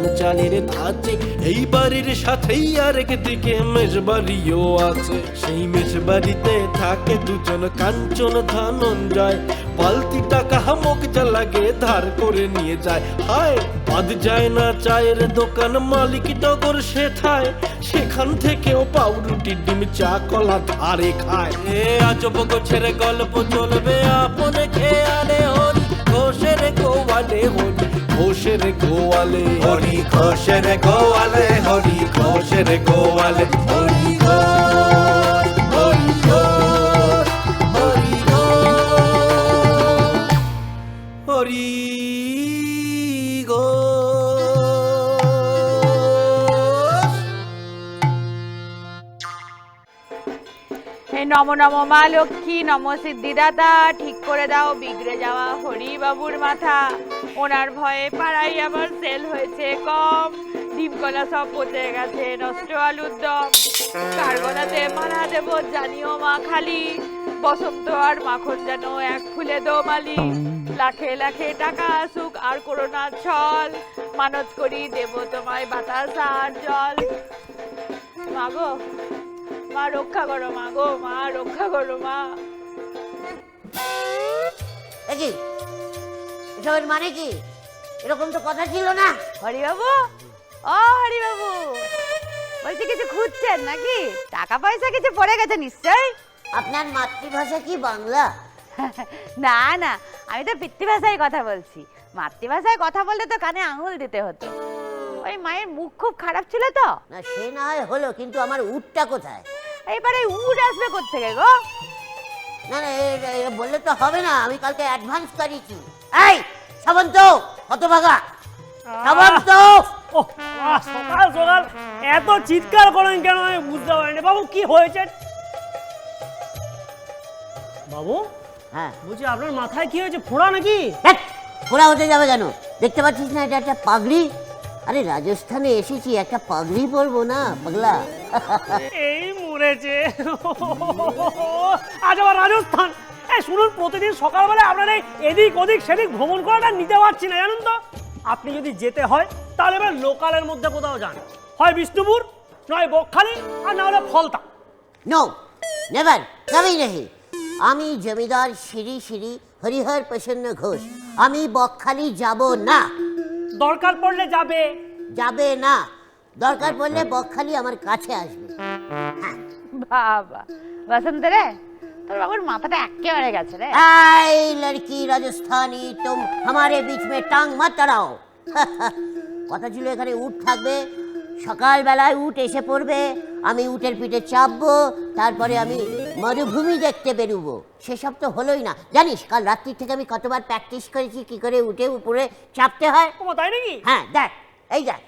নানান চালের ধাঁচে। এই বাড়ির সাথেই আরেক দিকে মেজবাড়িও আছে। সেই মেজবাড়িতে থাকে দুজন কাঞ্চন ধনঞ্জয়। পালতি টাকা হামক যা লাগে ধার করে নিয়ে যায়। হায়, বাদ যায় না চায়ের দোকান মালিক টগর শেঠায় সেখান থেকেও পাউরুটি ডিম চা কলা ধারে খায়। এ আজব গোছের গল্প চলবে, আপনে খেয়ালে হরি, ঘোষের গোয়ালে হরি। ঘোষের গোয়ালে। হরি ঘোষের গোয়ালে হরি ঘোষের গোয়ালে। হরি নম নম মা লক্ষ্মী নম সিদ্ধিদাতা। ঠিক করে দাও বিগড়ে যাওয়া হরি বাবুর মাথা। ওনার ভয়ে পাড়াই আমার সেল হয়েছে। কম ডিমকলা সব পচে গেছে, নষ্ট আলুর দম। কার গলাতে মালা দেব জানিও মা খালি। বসন্ত আর মাখন যেন এক ফুলে দোমালি। লাখে লাখে টাকা আসুক আর করোনা ছল। মানত করি দেব তোমায় বাতাস আর জল। মাগো মা রক্ষা করো মা গো, মা রক্ষা করো মা। এসবের মানে কি? এরকম তো কথা ছিল না। হরিবাবু? ও হরিবাবু বলছি কিছু খুঁজছেন নাকি? টাকা পয়সা কিছু পড়ে গেছে নিশ্চয় আপনার মাতৃভাষা কি বাংলা? না না আমি তো পিতৃভাষায় কথা বলছি। মাতৃভাষায় কথা বললে তো কানে আঙুল দিতে হতো। ওই মায়ের মুখ খুব খারাপ ছিল তো। না সে না হয় হলো কিন্তু আমার উটটা কোথায়? এইবারে উট আসবে কোথেকে গো? না না এ- এ- এ বললে তো হবে না আমি কালকে অ্যাডভান্স করিয়েছি। এই সাবন্ত কত ভাগা সাবন্ত ওহ, সকাল সকাল। এত চিৎকার করেন কেন? আমি বুঝতে পারিনি। বাবু কি হয়েছে? বাবু হ্যাঁ। বলছি আপনার মাথায় কি হয়েছে? ফোড়া নাকি? ঘোড়া হতে যাবে কেন? দেখতে পাচ্ছিস না এটা একটা পাগড়ি? আরে রাজস্থানে এসেছি একটা পাগড়ি পরবো না পাগলা। এই মরেছে। আজ আবার রাজস্থান। এই শুনুন প্রতিদিন সকালবেলা আপনার এই এদিক ওদিক সেদিক ভ্রমণ করাটা নিতে পারছি না জানেন তো? আপনি যদি যেতে হয় তাহলে এবার লোকালের মধ্যে কোথাও যান। হয় বিষ্ণুপুর নয় বকখালি আর না হলে ফলতা। নো নেভার কবি নেই আমি জমিদার শ্রী শ্রী হরিহর প্রসন্ন ঘোষ। আমি বকখালি যাব না। দরকার পড়লে যাবে। যাবে না। দরকার পড়লে বকখালি আমার কাছে আসবে। বাবা বসন্ত রে বাবুর লড়কি আমারে টাং কথা ছিল এখানে উট থাকবে সকালবেলায় উঠ এসে পড়বে আমি উটের পিঠে চাপবো তারপরে আমি মরুভূমি দেখতে বেরোবো। সেসব তো হলোই না। জানিস কাল রাত্রি থেকে আমি কতবার প্র্যাকটিস করেছি কি করে উঠে উপরে চাপতে হয়। হ্যাঁ দেখ এই দেখ।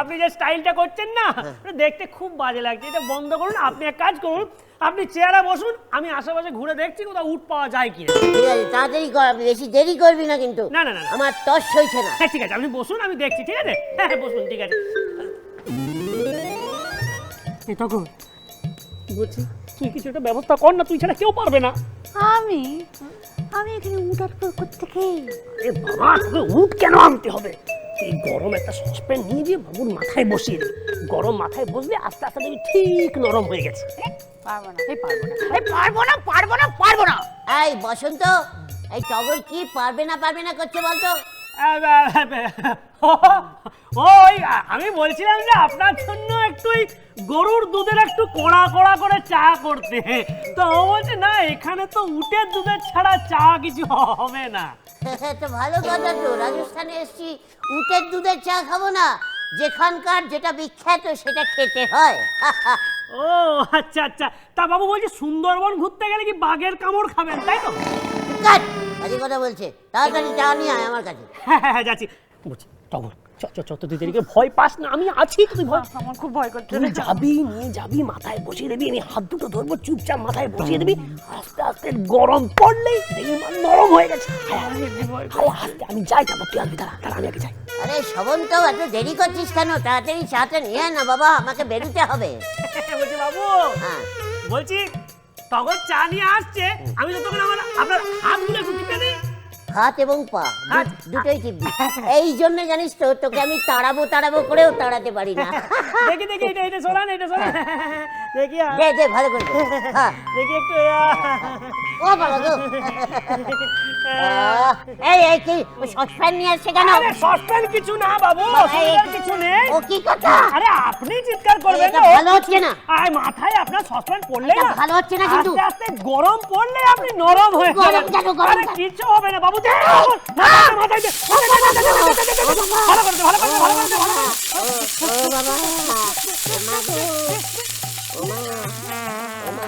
আপনি যে স্টাইলটা করছেন না দেখতে খুব বাজে লাগছে। এটা বন্ধ করুন আপনি এক কাজ করুন আপনি চেয়ারে বসুন আমি আশেপাশে ঘুরে দেখছি কোথাও উঠ পাওয়া যায় কিনা। ঠিক আছে তাড়াতাড়ি কর বেশি দেরি করবি না কিন্তু। না, না, না। আমার তস হয়েছে না। হ্যাঁ ঠিক আছে আপনি বসুন আমি দেখছি ঠিক আছে? হ্যাঁ হ্যাঁ, বসুন ঠিক আছে। এ তখন বলছি তুই কিছু একটা ব্যবস্থা কর না তুই ছাড়া কেউ পারবে না। আমি? আমি এখানে উঠার পর কোথেকে আরে বাবা তোকে উঠ কেন আনতে হবে? এই গরম একটা সসপ্যান নিয়ে দিয়ে বাবুর মাথায় বসিয়ে দে গরম মাথায় বসলে আস্তে আস্তে দেখবি ঠিক নরম হয়ে গেছে। পারব না। এই পারব না। এই পারব না পারব না পারব না। এই বসন্ত এই টগর কি পারবে না পারবে না করছে বলতো? ওই আমি বলছিলাম যে আপনার জন্য একটু ওই গরুর দুধের একটু কড়া কড়া করে চা করতে। তো ও বলছে না এখানে তো উটের দুধের ছাড়া চা কিছু হবে না। তো ভালো কথা তো রাজস্থানে এসছি উটের দুধের চা খাব না। যেখানকার যেটা বিখ্যাত সেটা খেতে হয়। ও আচ্ছা আচ্ছা। তা বাবু বলছি সুন্দরবন ঘুরতে গেলে কি বাঘের কামড় খাবেন তাই তো? কাজে কথা বলছে। তাড়াতাড়ি চা নিয়ে আয় আমার কাছে। হ্যাঁ হ্যাঁ হ্যাঁ, যাচ্ছি। বলছি টগর চ চ চ তুই দেরিকে ভয় পাস না আমি আছি তুই ভয় আমার খুব ভয় করছে। তুই যাবি নিয়ে যাবি মাথায় বসিয়ে দিবি আমি হাত দুটো ধরবো চুপচাপ মাথায় বসিয়ে দিবি আস্তে আস্তে গরম পড়লেই দেখবি নরম হয়ে গেছে। আরে আস্তে আমি যাই তারপর তুই আসবি তারা তারা আমি আগে যাই। আরে শবন্ত এত দেরি করছিস কেন? তাড়াতাড়ি চাটা নিয়ে না বাবা আমাকে বেরোতে হবে। বলছি বাবু হ্যাঁ। বলছি তখন চা নিয়ে আসছে। আমি তো তখন আমার আপনার হাতগুলো একটু টিপে দিই। হাত এবং পা। দুটোই টিপবি। এই জন্য জানিস তো তোকে আমি তাড়াবো তাড়াবো করেও তাড়াতে পারি না। দেখি দেখি এটা এটা সরান এটা সরান। দেখি আ, দে দে ভালো করে হ্যাঁ। দেখি একটু ও বাবা গো। এই এই কি সসপ্যান নিয়ে আসছে কেন আরে সসপ্যান কিছু না বাবু সসপ্যান কিছু নেই ও কি কথা আরে আপনি চিৎকার করবেন না ভালো হচ্ছে না আয় মাথায় আপনার সসপ্যান পড়লে না ভালো হচ্ছে না কিন্তু আস্তে আস্তে গরম পড়লে আপনি নরম হয়ে গরম কেন গরম কিছু হবে না বাবু দে মাথায় দে ভালো করে ভালো করে ভালো করে ভালো করে ও বাবা ও মা ও মা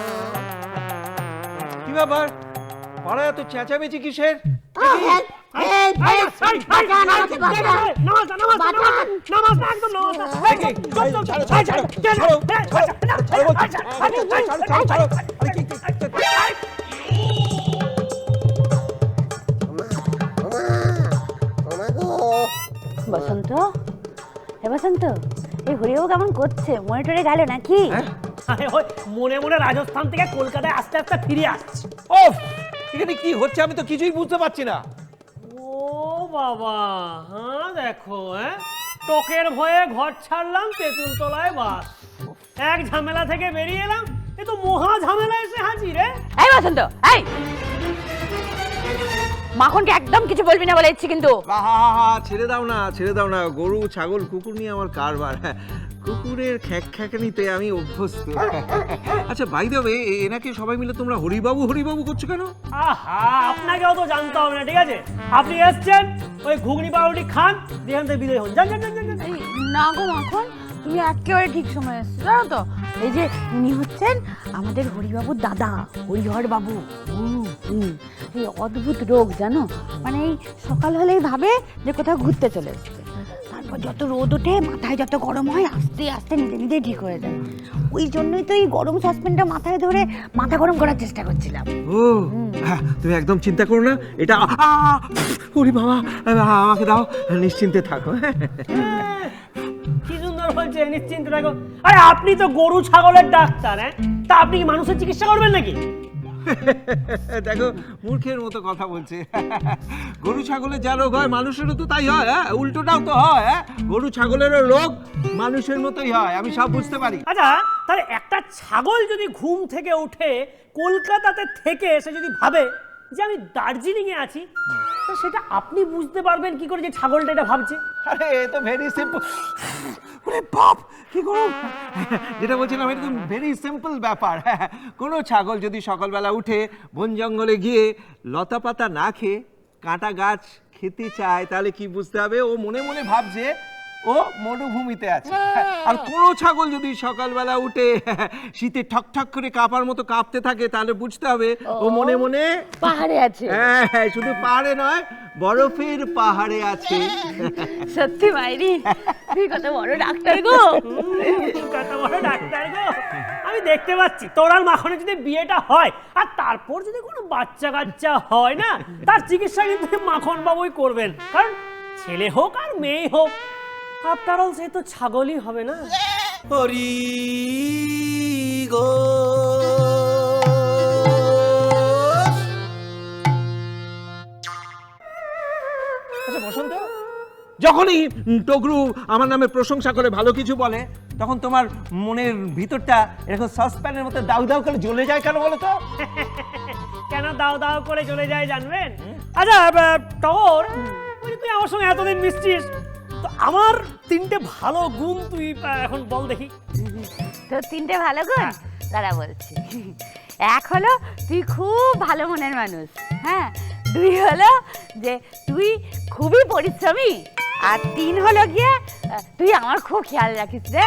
কি ব্যাপার পাড়ায় এত চেঁচামেচি কিসের বসন্ত হে বসন্ত এই হরিও কেমন করছে মনিটরে গেল নাকি মনে মনে রাজস্থান থেকে কলকাতায় আস্তে আস্তে ফিরে আসছে ওফ এখানে কি হচ্ছে আমি তো কিছুই বুঝতে পারছি না। ও বাবা হ্যাঁ দেখো হ্যাঁ? টকের ভয়ে ঘর ছাড়লাম তেঁতুল তলায় বাস। এক ঝামেলা থেকে বেরিয়ে এলাম এ তো মহা ঝামেলা এসে হাজির রে এই বসন্ত এই! মাখনকে একদম কিছু বলবি না বলে ইচ্ছি কিন্তু। আহা ছেড়ে দাও না ছেড়ে দাও না। গরু ছাগল কুকুর নিয়ে আমার কারবার। হ্যাঁ, কুকুরের খ্যাক খ্যাকানিতে আমি অভ্যস্ত। আচ্ছা ভাই দেবে এনাকে সবাই মিলে তোমরা হরিবাবু হরিবাবু করছ কেন? আহা আপনাকেও তো জানতে হবে না ঠিক আছে? আপনি এসছেন ওই ঘুগনি পাউরুটি খান দিয়ে বিদায় হন। যান, যান, যান। না গো মাখন তুমি একেবারে ঠিক সময় এসছো জানো তো? এই যে উনি হচ্ছেন আমাদের হরিবাবুর দাদা হরিহর বাবু হুম। এই অদ্ভুত রোগ জানো? মানে এই সকাল হলেই ভাবে যে কোথাও ঘুরতে চলে এসছে। তারপর যত রোদ ওঠে মাথায় যত গরম হয় আস্তে আস্তে নিজে নিজে ঠিক হয়ে যায়। ওই জন্যই তো এই গরম সাসপেনটা মাথায় ধরে মাথা গরম করার চেষ্টা করছিলাম। ও হ্যাঁ তুমি একদম চিন্তা করো না এটা ওরে বাবা আমাকে দাও নিশ্চিন্তে থাকো। হ্যাঁ কি সুন্দর বলছে নিশ্চিন্ত থাকো আরে আপনি তো গরু ছাগলের ডাক্তার হ্যাঁ? তা আপনি কি মানুষের চিকিৎসা করবেন নাকি? দেখো মূর্খের মতো কথা বলছে। গরু ছাগলের যা রোগ হয় মানুষেরও তো তাই হয় হ্যাঁ? উল্টোটাও তো হয় হ্যাঁ? গরু ছাগলেরও রোগ মানুষের মতোই হয় আমি সব বুঝতে পারি। আচ্ছা তাহলে একটা ছাগল যদি ঘুম থেকে উঠে কলকাতাতে থেকে এসে যদি ভাবে যে আমি দার্জিলিং এ আছি তো সেটা আপনি বুঝতে পারবেন কি করে যে ছাগলটা এটা ভাবছে। আরে, এ তো ভেরি সিম্পল ওরে বাপ, কি করো যেটা বলছিলাম, এটা তো ভেরি সিম্পল ব্যাপার। কোনো ছাগল যদি সকালবেলা উঠে বন জঙ্গলে গিয়ে লতা পাতা না খেয়ে কাঁটা গাছ খেতে চায়, তাহলে কি বুঝতে হবে? ও মনে মনে ভাবছে ও মরুভূমিতে আছে। আর কোনো ছাগল যদি সকালবেলা উঠে শীতে ঠক ঠক করে কাঁপার মতো কাঁপতে থাকে তাহলে বুঝতে হবে ও মনে মনে পাহাড়ে আছে। হ্যাঁ হ্যাঁ, শুধু পাহাড়ে নয় বরফের পাহাড়ে আছে। সত্যি মাইরি তুই কত বড় ডাক্তার গো। কত বড় ডাক্তার গো। আমি দেখতে পাচ্ছি তোর আর মাখনে যদি বিয়েটা হয় আর তারপর যদি কোনো বাচ্চা কাচ্চা হয় না তার চিকিৎসা কিন্তু মাখন বাবুই করবেন। কারণ ছেলে হোক আর মেয়ে হোক অল সে তো ছাগলই হবে না। হরি গো। আচ্ছা বসন্ত যখনই টগরু আমার নামে প্রশংসা করে ভালো কিছু বলে তখন তোমার মনের ভিতরটা এরকম সসপ্যানের মতো দাউ দাউ করে জ্বলে যায় কেন বলো তো? কেন দাও দাও করে চলে যায় জানবেন? আচ্ছা টগর তুই আমার সঙ্গে এতদিন মিশছিস। আমার তিনটে ভালো গুণ তুই এখন বল দেখি। তোর তিনটে ভালো গুণ? দাঁড়া বলছি। এক হলো তুই খুব ভালো মনের মানুষ। হ্যাঁ? দুই হলো যে তুই খুবই পরিশ্রমী। আর তিন হলো গিয়ে তুই আমার খুব খেয়াল রাখিস রে।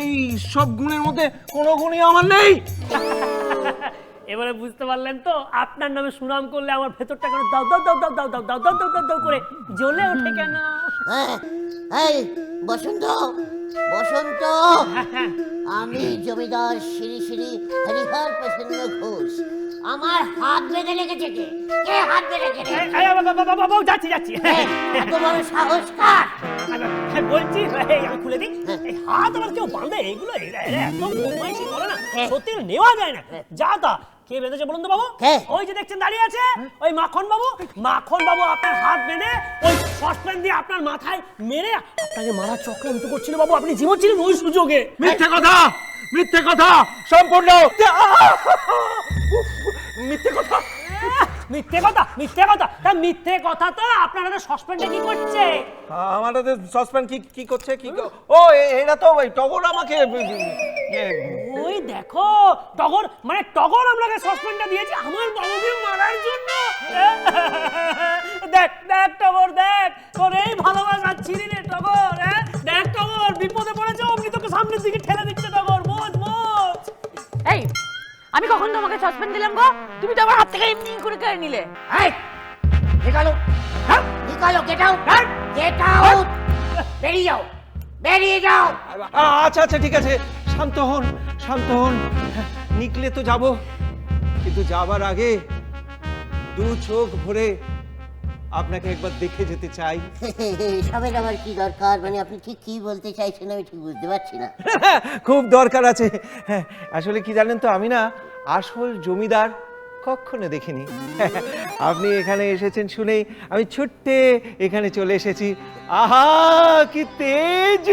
এই সব গুণের মধ্যে কোনো গুণই আমার নেই। এবারে বুঝতে পারলেন তো আপনার নামে সুনাম করলে আমার ভেতরটা কেন দাও দাও দাও দাও দাও দাও দাও দাও দাও দাও দাও করে জ্বলে ওঠে কেন? হ্যাঁ এই বসন্ত বসন্ত। আমি জমিদার শ্রী শ্রী হরিহর প্রসন্ন ঘোষ। আমার হাত বেঁধে লেগেছে কে? কে হাত বেঁধে বাবা, যাচ্ছি যাচ্ছি। এত বড় সাহস কার? হ্যাঁ, বলছি আমি খুলে দিই। হাত আবার কেউ বাঁধে? এগুলো এরা এরা এত বদমাইশি করে না। সত্যি নেওয়া যায় না। যা তা কে বেঁধেছে বলুন তো বাবু? কে? ওই যে দেখছেন দাঁড়িয়ে আছে? ওই মাখন বাবু। মাখন বাবু আপনার হাত বেঁধে ওই সসপ্যান দিয়ে আপনার মাথায় মেরে আপনাকে মারা চক্রান্ত করছিল বাবু। আপনি জীবন ছিলেন ওই সুযোগে। মিথ্যে কথা মিথ্যে কথা সম্পূর্ণ। মিথ্যে কথা। মিথ্যে কথা মিথ্যে কথা। তা মিথ্যে কথা তো আপনার হাতে সসপ্যানটা কি করছে? আমাদের সসপ্যান কি কি করছে কি ও এরা তো ওই টগর আমাকে ওই দেখো টগর মানে টগর আপনাকে সসপেন্ডটা দিয়েছে আমার বাবুকে মারার জন্য। দেখ দেখ টগর দেখ। তোর এই ভালোবাসা ছিলি রে টগর হ্যাঁ? দেখ টগর বিপদে পড়েছে অমনি তোকে সামনের দিকে ঠেলে আমি কখন তোমাকে সাসপেন্ড দিলাম গো? তুমি তো আমার হাত থেকে এমনি করে কেড়ে নিলে। এই নিকালো। হ্যাঁ? নিকালো গেট আউট গেট আউট বেরিয়ে যাও। বেরিয়ে যাও। আচ্ছা আচ্ছা ঠিক আছে। শান্ত হন শান্ত হন। নিকলে তো যাব। কিন্তু যাবার আগে দু চোখ ভরে আপনাকে একবার দেখে যেতে চাই। সবের আমার কি দরকার? মানে আপনি ঠিক কি বলতে চাইছেন আমি ঠিক বুঝতে পারছি না। খুব দরকার আছে। আসলে কি জানেন তো আমি না আসল জমিদার কখনো দেখিনি। আপনি এখানে এসেছেন শুনেই আমি ছুট্টে এখানে চলে এসেছি। আহা কি তেজ!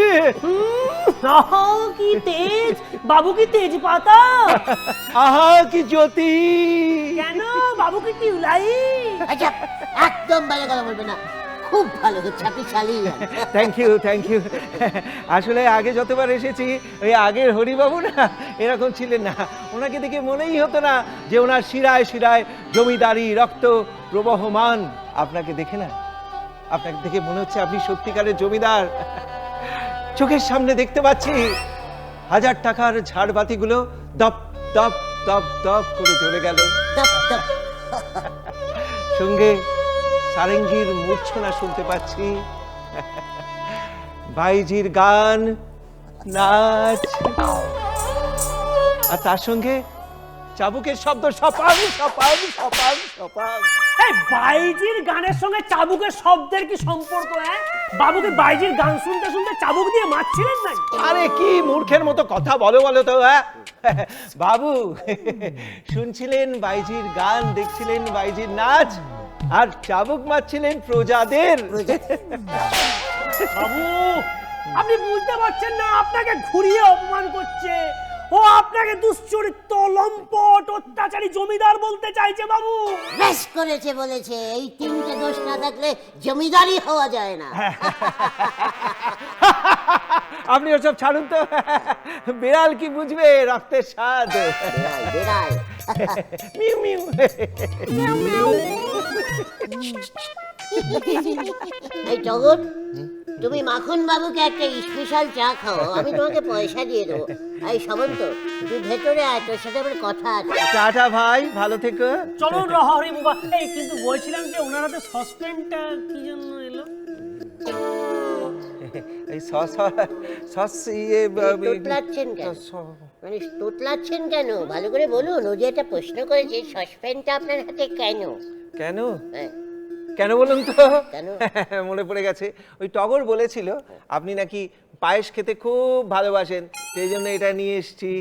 আহা, কি তেজ! বাবু কি তেজ পাতা আহা কি জ্যোতি! কেন? বাবু কি টিউলাই আচ্ছা একদম ভালো কথা বলবে না। খুব ভালো হচ্ছে আপনি চালিয়ে যান থ্যাংক ইউ থ্যাংক ইউ আসলে আগে যতবার এসেছি ওই আগের হরিবাবু না এরকম ছিলেন না। ওনাকে দেখে মনেই হতো না যে ওনার শিরায় শিরায় জমিদারি রক্ত প্রবহমান। আপনাকে দেখে না? আপনাকে দেখে মনে হচ্ছে আপনি সত্যিকারের জমিদার। চোখের সামনে দেখতে পাচ্ছি হাজার টাকার ঝাড়বাতিগুলো দপ দপ দপ দপ করে চলে গেল। সঙ্গে সারেঙ্গির মূর্ছনা শুনতে পাচ্ছি। ভাইজির গান নাচ। আর তার সঙ্গে চাবুকের শব্দ সপাং সপাং সপাং সপাং এই বাইজির গানের সঙ্গে চাবুকের শব্দের কি সম্পর্ক হ্যাঁ? বাবুকে বাইজির গান শুনতে শুনতে চাবুক দিয়ে মারছিলেন না আরে কি মূর্খের মতো কথা বলো বলো তো হ্যাঁ? বাবু শুনছিলেন বাইজির গান দেখছিলেন বাইজির নাচ? আর চাবুক মারছিলেন প্রজাদের। আপনি বুঝতে পারছেন না আপনাকে ঘুরিয়ে অপমান করছে। ও আপনাকে দুশ্চরিত্র লম্পট অত্যাচারী জমিদার বলতে চাইছে বাবু। বেশ করেছে বলেছে এই তিনটে দোষ না থাকলে জমিদারি হওয়া যায় না। আপনি ওসব ছাড়ুন তো। বিড়াল কি বুঝবে রক্তের স্বাদ? Mu mu. এই টগর তুমি মাখন বাবুকে একটা স্পেশাল চা খাও আমি তোমাকে পয়সা দিয়ে দেবো। এই সামন্ত তুই ভেতরে আয় তোর সাথে আমার কথা আছে। টাটা ভাই ভালো থেকো। চলুন রহরি বাবা। এই কিন্তু বলছিলাম যে ওনার হাতে সসপেনটা কি জন্য এলো? এই সস সস ইয়ে তোতলাচ্ছেন কেন? স- মানে তোতলাচ্ছেন কেন? ভালো করে বলুন ও যে একটা প্রশ্ন করেছে সসপেনটা আপনার হাতে কেন? কেন? হ্যাঁ, কেন বলুন তো? কেন? মনে পড়ে গেছে। ওই টগর বলেছিল আপনি নাকি পায়েস খেতে খুব ভালোবাসেন সেই জন্য এটা নিয়ে এসেছি।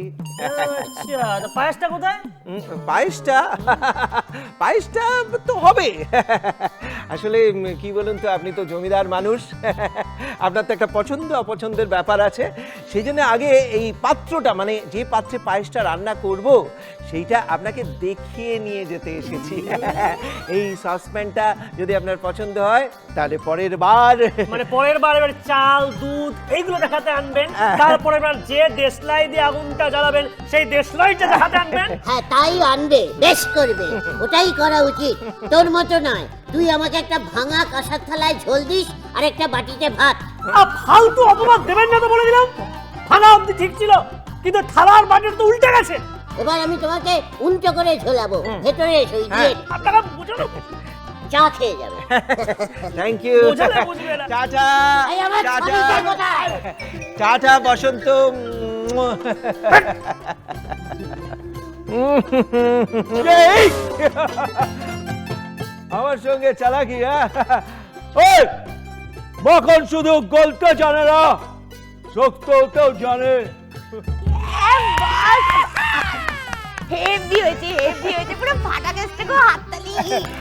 আচ্ছা পায়েসটা কোথায়? পায়েসটা পায়েসটা তো হবে। আসলে কি বলুন তো আপনি তো জমিদার মানুষ। আপনার তো একটা পছন্দ অপছন্দের ব্যাপার আছে। সেই জন্য আগে এই পাত্রটা মানে যে পাত্রে পায়েসটা রান্না করব সেইটা আপনাকে দেখিয়ে নিয়ে যেতে এসেছি। এই সসপ্যানটা যদি আপনার পছন্দ হয় তাহলে পরের বার। মানে পরের বার এবার চাল দুধ এইগুলো দেখাতে আনবেন। তারপরের বার যে দেশলাই দিয়ে আগুনটা জ্বালাবেন সেই দেশলাইটা দেখাতে আনবেন। হ্যাঁ তাই আনবে বেশ করবে। ওটাই করা উচিত। তোর মতো নয়। তুই আমাকে একটা ভাঙা কাঁসার থালায় ঝোল দিস আর একটা বাটিতে ভাত। আ, ফালতু অপবাদ দেবেন না তো বলে দিলাম। থালা অব্দি ঠিক ছিল কিন্তু থালার বাটির তো উল্টে গেছে। এবার আমি তোমাকে উল্টো করে ঝোলাবো। ভেতরে এসো ইডিয়েট। আপনারা বোঝানো। চা খেয়ে যাবে। থ্যাংক ইউ বোঝালে বুঝবে না। টাটা। এই আমার টাটা। কোথায়? টাটা বসন্ত। আমার সঙ্গে চালাকি হ্যাঁ? ওই শুধু গলতে জানে না শক্তটাও জানে। হেভি হয়েছে হেভি হয়েছে পুরো ফাটা গেছে গো হাততালি।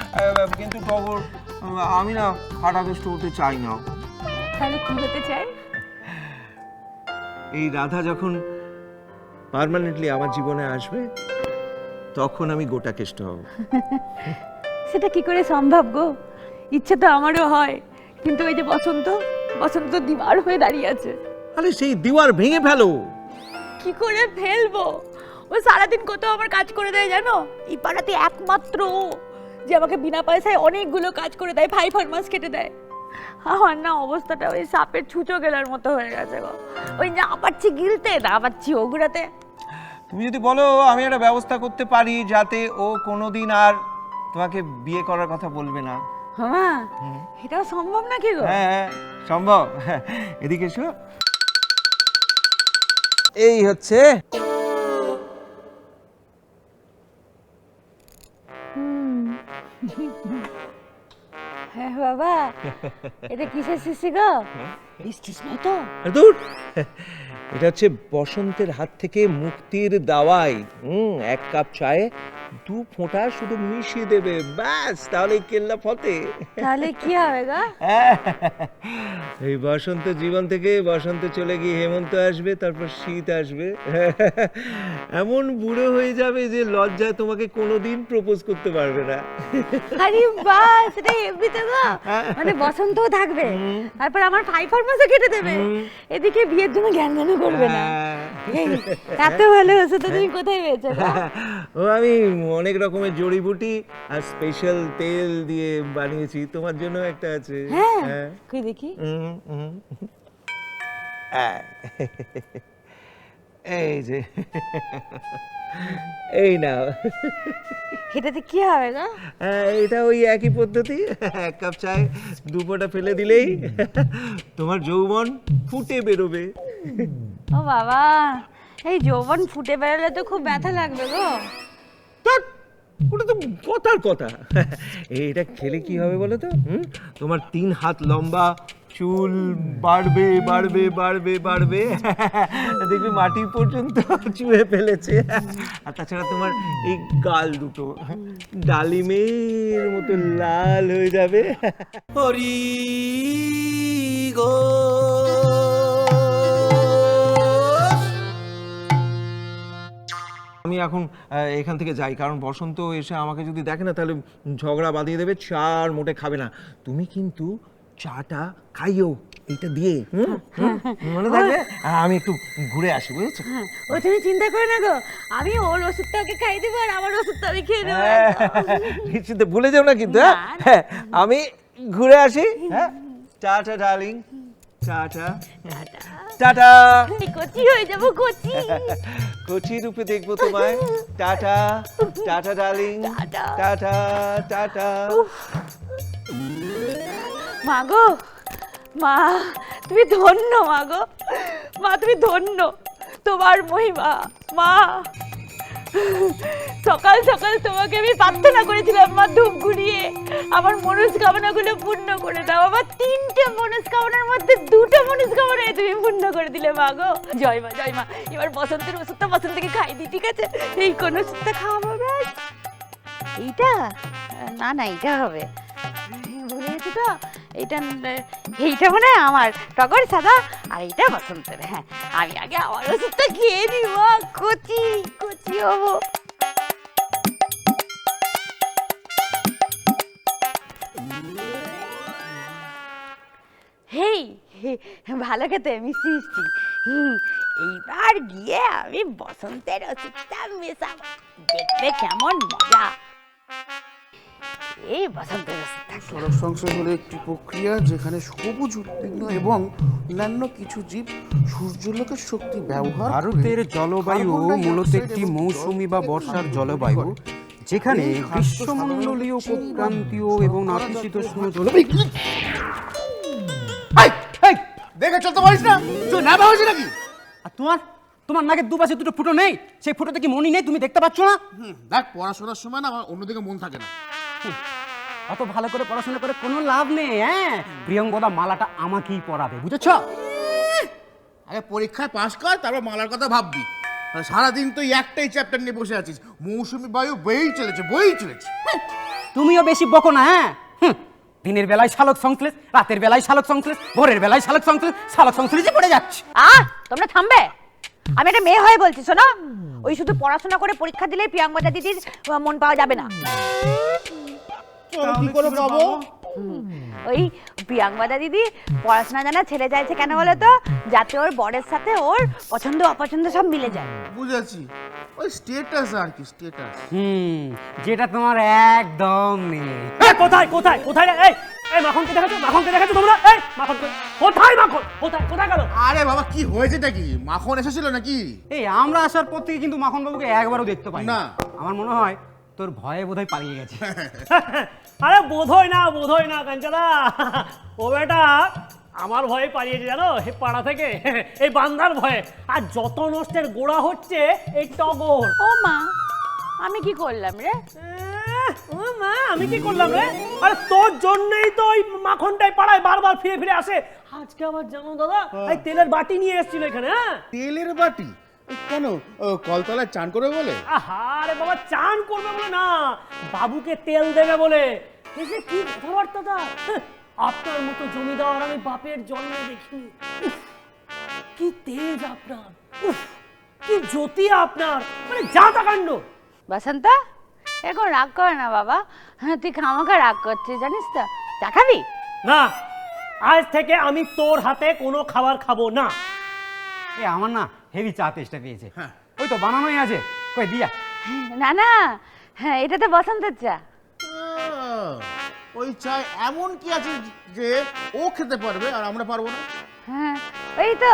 কিন্তু খবর আমি না ফাটাকেষ্ট হতে চাই না। তাহলে কি হতে চাই? এই রাধা যখন পার্মানেন্টলি আমার জীবনে আসবে তখন আমি গোটা কেষ্ট হব। সেটা কি করে সম্ভব গো? ইচ্ছে তো আমারও হয় কিন্তু ওই যে বসন্ত বসন্ত দিবার হয়ে দাঁড়িয়ে আছে। আরে সেই দিওয়ার ভেঙে ফেলো। কি করে ফেলব? ও সারাদিন কত আমার কাজ করে দেয় জানো? এই পাড়াতে একমাত্র যে আমাকে বিনা পয়সায় অনেকগুলো কাজ করে দেয় ফাইভ মাস কেটে দেয়। আমার না অবস্থাটা ওই সাপের ছুঁচো গেলার মতো হয়ে গেছে গো। ওই না পাচ্ছি গিলতে না পাচ্ছি ওগুড়াতে। তুমি যদি বলো আমি একটা ব্যবস্থা করতে পারি যাতে ও কোনোদিন আর তোমাকে বিয়ে করার কথা বলবে না। হ্যাঁ? এটাও সম্ভব নাকি গো? হ্যাঁ হ্যাঁ, সম্ভব। এদিকে এসো। এই হচ্ছে হ্যাঁ বাবা। এটা কিসের শিশি গো? বৃষ্টিস তো দূর। এটা হচ্ছে বসন্তের হাত থেকে মুক্তির দাওয়াই। হুম এক কাপ চায়ে দু ফোঁটা শুধু মিশিয়ে দেবে ব্যাস তাহলে কেল্লা ফতে। তাহলে কি হবে গো? এই বসন্ত জীবন থেকে বসন্ত চলে গিয়ে হেমন্ত আসবে তারপর শীত আসবে। এমন বুড়ো হয়ে যাবে যে লজ্জায় তোমাকে কোনোদিন প্রপোজ করতে পারবে না। আরে বাস এটা হেভি তো গো। মানে বসন্তও থাকবে তারপর আমার ফাইভ মাসও কেটে দেবে। এদিকে বিয়ের জন্য জ্ঞান জ্ঞান করবে না। এত ভালো হচ্ছে তো তুমি কোথায় পেয়েছ? ও আমি অনেক রকমের জড়িবুটি আর স্পেশাল তেল দিয়ে বানিয়েছি। তোমার জন্য একটা আছে। হ্যাঁ। কই দেখি? এই যে। এই নাও। এটাতে কি হবে গো? হ্যাঁ, এটা ওই একই পদ্ধতি। এক কাপ চায় দু ফোঁটা ফেলে দিলেই তোমার যৌবন ফুটে বেরোবে। ও বাবা এই যৌবন ফুটে বেরোলে তো খুব ব্যথা লাগবে গো। ওটা তো কথার কথা। এইটা খেলে কি হবে বলো তো? তোমার তিন হাত লম্বা, চুল বাড়বে বাড়বে বাড়বে বাড়বে। দেখবি মাটি পর্যন্ত চুয়ে ফেলেছে। আর তাছাড়া তোমার এই গাল দুটো, ডালিমের মতো লাল হয়ে যাবে। হরি গো। আমি এখন এখান থেকে যাই। কারণ বসন্ত এসে আমাকে যদি দেখে না তাহলে ঝগড়া বাঁধিয়ে দেবে চার মোটে খাবে না। তুমি কিন্তু চাটা খাইও এটা দিয়ে হুম? হুম? মনে থাকবে? আর আমি একটু ঘুরে আসি বুঝেছ? ও তুমি চিন্তা করো না গো। আমি ওর ওষুধটা ওকে খাই দেবো আর আমার ওষুধটা আমি খেয়ে নেব। নিশ্চিন্তে ভুলে যাও না কিন্তু হ্যাঁ? হ্যাঁ আমি ঘুরে আসি হ্যাঁ। Tata darling. টাটা টাটা কচি হয়ে যাব কচি। কচি রূপে দেখব তোমায়। Tata tata darling tata. Tata tata মা তুমি ধন্য মা গো। মা তুমি ধন্য। তোমার মহিমা মা। সকাল সকাল তোমাকে আমি প্রার্থনা করেছিলাম, মা, ধূপ ঘুরিয়ে আমার মনস্কামনাগুলো পূর্ণ করে দাও। আমার তিনটে মনস্কামনার মধ্যে দুটো মনস্কামনায় তুমি পূর্ণ করে দিলে, মা গো। জয় মা জয় মা। এবার বসন্তের ওষুধটা বসন্তকে খাই দিই ঠিক আছে? এই কোন ওষুধটা খাওয়াবো এইটা? না না, এইটা হবে। গেছি তো? এইটা এইটা মনে হয় আমার। টগর সাদা আর বসন্তের হ্যাঁ। আমি আগে আমার ওষুধটা খেয়ে নিব, কচি কচি হব। হেই, ভালো খেতে মিষ্টি মিষ্টি এইবার গিয়ে আমি বসন্তের ওষুধটা মেশাবো। দেখবে কেমন মজা। এই বসন্ত সড়ক সংশ্লেষ হলো একটি প্রক্রিয়া যেখানে সবুজ এবং অন্যান্য কিছু জীব সূর্যলোকের শক্তি ব্যবহার ভারতের জলবায়ু মূলত একটি মৌসুমী বা বর্ষার জলবায়ু যেখানে গ্রীষ্মমণ্ডলীয় উপক্রান্তীয় এবং নাতিশীতোষ্ণ জলবায়ু দেখে চলতে পারিস না? তুই হয়েছে নাকি? আর তোমার? তোমার নাকের দুপাশে দুটো ফুটো নেই? সেই ফুটোতে কি মনি নেই? তুমি দেখতে পাচ্ছ না? হুম, দেখ পড়াশোনার সময় না আমার অন্যদিকে মন থাকে না। অত ভালো করে পড়াশোনা করে কোনো লাভ নেই হ্যাঁ? প্রিয়ঙ্গদা মালাটা আমাকেই পড়াবে বুঝেছ? আগে পরীক্ষায় পাশ কর তারপর মালার কথা ভাববি। সারাদিন তুই একটাই চ্যাপ্টার নিয়ে বসে আছিস। মৌসুমী বায়ু বয়েই চলেছে বয়েই চলেছে। তুমিও বেশি বকো না হ্যাঁ? দিনের বেলায় শালক সংশ্লেষ রাতের বেলায় শালক সংশ্লেষ ভোরের বেলায় শালক সংশ্লেষ শালক সংশ্লেষে পড়ে যাচ্ছে। আহ তোমরা থামবে? আমি একটা মেয়ে হয়ে বলছি শোনো? ওই শুধু পড়াশোনা করে পরীক্ষা দিলেই প্রিয়াঙ্গদা দিদির মন পাওয়া যাবে না। কি করে পাবো? ওই প্রিয়াঙ্গদা দিদি পড়াশোনা জানা ছেড়ে যাচ্ছে কেন বলো তো? যাতে ওর বরের সাথে ওর পছন্দ অপছন্দ সব মিলে যায়। বুঝেছি। ওই স্টেটাস আর কি স্টেটাস হুম যেটা তোমার একদম নেই। কোথায় কোথায় কোথায় রে? এই এই মাখনকে দেখাচ্ছ মাখনকে দেখাচ্ছ তোমরা? এই মাখন কোথায় মাখন? কোথায় কোথায় গেল? আরে বাবা কি হয়েছেটা কি? মাখন এসেছিল নাকি? এই আমরা আসার পর থেকে কিন্তু মাখন বাবুকে একবারও দেখতে পাই না। আমার মনে হয় তোর ভয়ে বোধহয় পালিয়ে গেছে। আরে বোধহয় না বোধহয় না কাঞ্চনা। ও বেটা আমার ভয়ে পালিয়েছে জানো? হে পাড়া থেকে এই বান্দার ভয়ে। আর যত নষ্টের গোড়া হচ্ছে এই টগর। ও মা আমি কি করলাম রে? ও মা আমি কি করলাম রে? আরে তোর জন্যই তো ওই মাখনটাই পাড়ায় বারবার ফিরে ফিরে আসে। আজকে আবার জানো দাদা এই তেলের বাটি নিয়ে এসেছিল এখানে হ্যাঁ? তেলের বাটি? কেন? কলতলায় চান করে বলে? আরে বাবা চান করবে বলে না। বাবুকে তেল দেবে বলে। যে কি কথাবার্তা দা হ্যাঁ, আপনার মতো জমিদার আমি বাপের জন্মে উফ, কি তেজ আপনার। কি জ্যোতি আপনার। মানে যা তা কাণ্ড। বসন্ত এখন রাগ কর না বাবা। হ্যাঁ তুই খামাখা রাগ করছিস জানিস তো। চা খাবি? না আজ থেকে আমি তোর হাতে কোনো খাবার খাব না। এই আমার না হেভি চা তেষ্টা পেয়েছে। ওই তো বানানোই আছে। কই দিয়া। না না। হ্যাঁ এটা তো বসন্তের চা। ওই চায় এমন কি আছে যে ও খেতে পারবে আর আমরা পারব না? হ্যাঁ ওই তো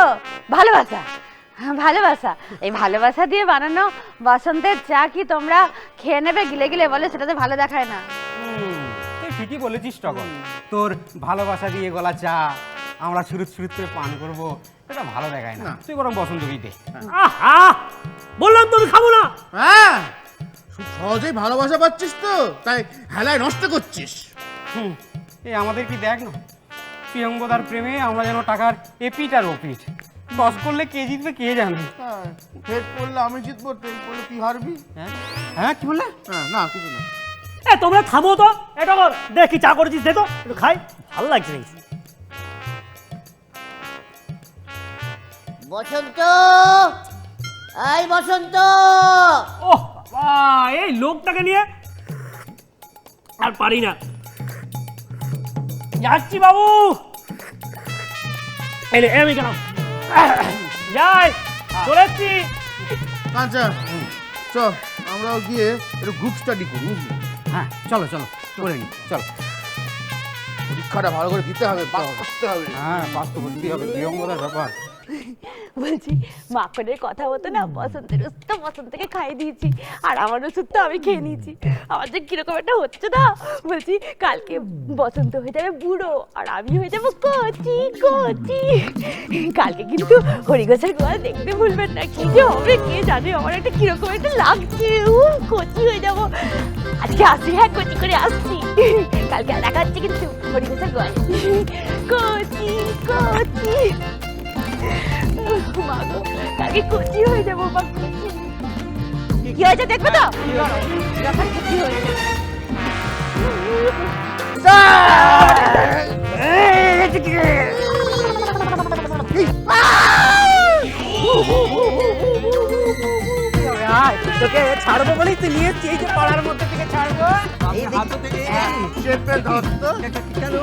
ভালোবাসা। হ্যাঁ, ভালোবাসা। এই ভালোবাসা দিয়ে বানানো বসন্তের চা কি তোমরা খেয়ে নেবে গিলে গিলে বলে সেটাতে ভালো দেখায় না। তুই ঠিকই বলেছিস টগর। তোর ভালোবাসা দিয়ে গলা চা আমরা ছুরুত ছুরুত করে পান করব। এটা ভালো দেখায় না। তুই বরং বসন্তকেই দে আহা! বললাম তো আমি খাব না। হ্যাঁ। খুব সহজেই ভালোবাসা পাচ্ছিস তো। তাই হেলায় নষ্ট করছিস। হুম, এই আমাদের কি দেখ না? প্রিয়ঙ্গদার প্রেমে আমরা যেন টাকার এপিট আর ওপিট দশ করলে কে জিতবে কে জানে? হ্যাঁ হেড পড়লে আমি জিতবো ট্রেন পড়লে তুই হারবি। হ্যাঁ? হ্যাঁ কি বললে? হ্যাঁ না কিছু না। এ তোমরা থামো তো। এটা কর দেখি চা করেছিস দেখো একটু খাই। ভালো লাগছে বসন্ত। এই বসন্ত। ও বাবা এই লোকটাকে নিয়ে আর পারি না। যাচ্ছি বাবু। এলে আমি কেন যাই চলে এসছি। আচ্ছা চ আমরাও গিয়ে একটু গ্রুপ স্টাডি করি হ্যাঁ চলো চলো করে নি চলো। পরীক্ষাটা ভালো করে দিতে হবে পাস করতে হবে। হ্যাঁ পাস তো করতেই হবে প্রিয়ঙ্গদার ব্যাপার। বলছি, মাখনের কথা মতো না, বসন্তের ওষুধ বসন্তকে খাইয়ে দিয়েছি, আর আমার তো আমি খেয়ে নিয়েছি। আমার যে কীরকম একটা হচ্ছে না, বলছি, কালকে বসন্ত হয়ে যাবে বুড়ো, আর আমি হয়ে যাব কচি কচি। কালকে কিন্তু হরিগোছের গোয়া দেখতে ভুলবেন না, কি যে হবে, কে জানে, আমার একটা কীরকম একটা লাগছে, উ, কচি হয়ে যাব। আজকে আসি হ্যাঁ কচি করে আসছি। কালকে আর দেখা হচ্ছে কিন্তু হরিগোছের গোয়াল কচি কচি। হয়ে যাব মা কচি কি হয়েছে দেখবে তো? যখন হয়েছে তোকে ছাড়বো বলেই তুই নিয়ে এসছি এই যে পাড়ার মধ্যে থেকে ছাড়বো। চেপে ধর কেন?